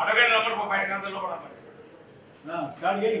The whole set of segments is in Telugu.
అడగండి రమ్మని ఒక బయట కూడా స్టార్ట్ చేయి.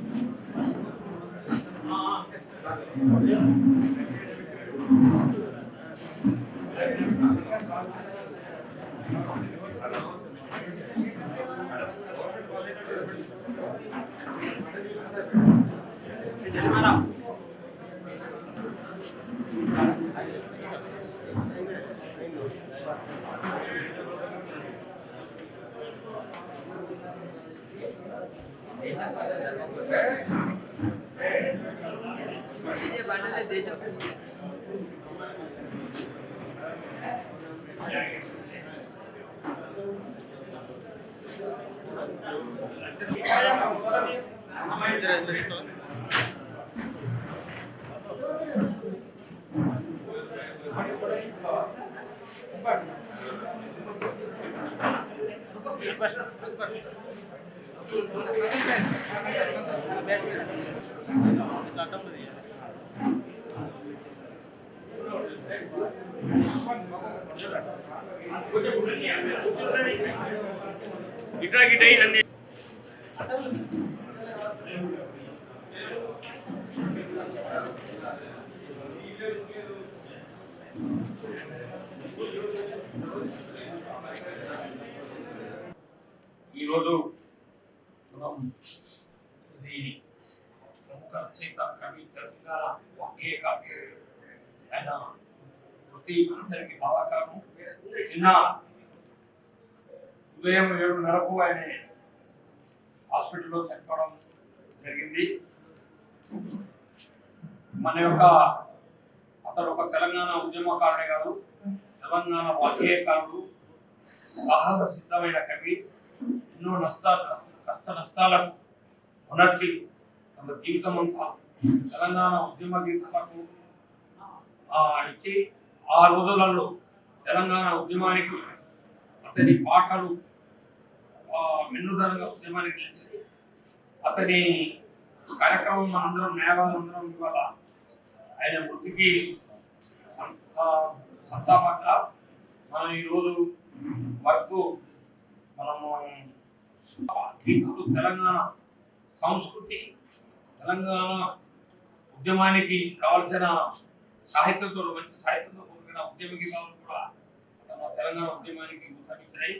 ఏ, మన Gracias. ఇట్లా గిట్ట అన్ని ఈరోజు మనం ఇది ప్రముఖ రచయిత కవి తెలంగాణ వాకే కాదు ఆయన వృత్తి మనందరికీ బాధాకరము నిన్న ఉదయం ఏడున్నరకు ఆయన హాస్పిటల్లో చనిపోవడం జరిగింది. మన యొక్క అతడు ఒక తెలంగాణ ఉద్యమకారుడే కాదు తెలంగాణ వాగ్గేయకారుడు సాహస సిద్ధమైన కవి. ఎన్నో నష్టాలు కష్ట నష్టాలకు ఉనర్చి తన జీవితం అంతా తెలంగాణ ఉద్యమ గీతాలకు ఆ, ఇచ్చి ఆ రోజులలో తెలంగాణ ఉద్యమానికి అతని పాటలు ఆ, ఉద్యమానికి నిలిచింది. అతని కార్యక్రమం మనందరం న్యాయవాదులందరం ఇవాళ ఆయన మృతికి సత్తా పట్ల మనం ఈరోజు వరకు మనము తెలంగాణ సంస్కృతి తెలంగాణ ఉద్యమానికి కావలసిన సాహిత్యంతో మంచి సాహిత్యంతో కూడిన ఉద్యమ కావాలి కూడా తెలంగాణ ఉద్యమానికి ఉద్యమించినాయి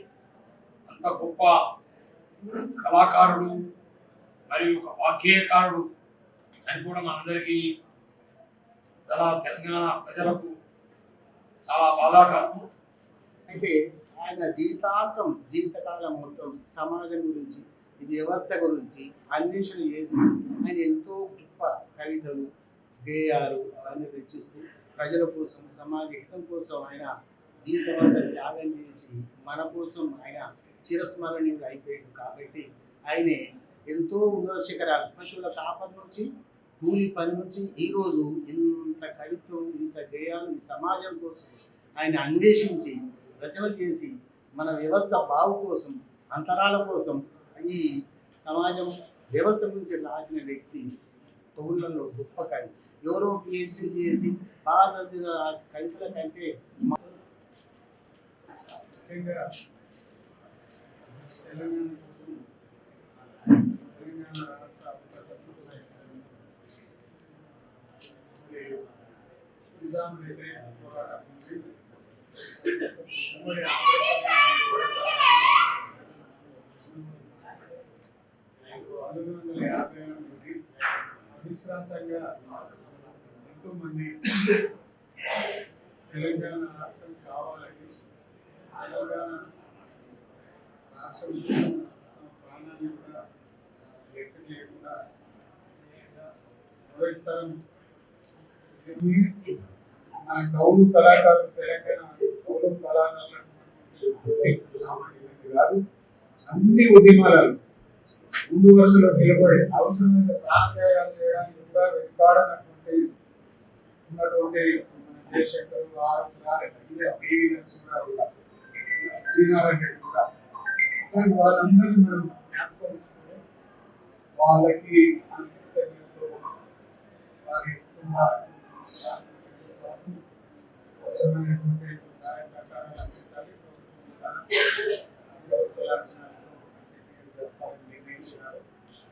అంత గొప్ప కళాకారుడు మరియు ఒక వాగ్గేయకారుడు. చనిపోవడం మనందరికీ చాలా తెలంగాణ ప్రజలకు చాలా బాధాకరం. అయితే ఆయన జీవితాంతం జీవితకాలం మొత్తం సమాజం గురించి ఈ వ్యవస్థ గురించి అన్వేషణ చేసి ఆయన ఎంతో గొప్ప కవితలు గేయాలు అవన్నీ రచిస్తూ ప్రజల కోసం సమాజ హితం కోసం ఆయన జీవితం అంతా త్యాగం చేసి మన కోసం ఆయన చిరస్మరణీయుడు అయిపోయాడు కాబట్టి ఆయనే ఎంతో ఉన్నత శిఖరాలు పశువుల కాపర్ నుంచి కూలి పని నుంచి ఈరోజు ఇంత కవిత్వం ఇంత గేయాలు ఈ సమాజం కోసం ఆయన అన్వేషించి రచనలు చేసి మన వ్యవస్థ బాగు కోసం అంతరాల కోసం ఈ సమాజం వ్యవస్థ నుంచి రాసిన వ్యక్తి కవులలో గొప్ప కవి. ఎవరో పిహెచ్డీ చేసి బాగా చదివిన రాసి కవితల కంటే ముఖ్యంగా అవిశ్రాంతంగా ఎంతో మంది తెలంగాణ రాష్ట్రం కావాలని తెలంగాణ రాష్ట్రం ప్రాణాన్ని కూడా లెక్క చేయకుండా తరం మన కౌలు కళాకారులు తెలంగాణ కౌలు కళాకారులు కాదు అన్ని ఉద్యమాలు ముందు వరుసలో నిలబడి అవసరమైన ప్రాణాయాలు చేయడానికి కూడా వెనుకాడనటువంటి ఉన్నటువంటి జయశంకర్ ఆర్ శ్రీనారాయణ రెడ్డి కూడా వాళ్ళందరినీ మనం జ్ఞాపకం వాళ్ళకి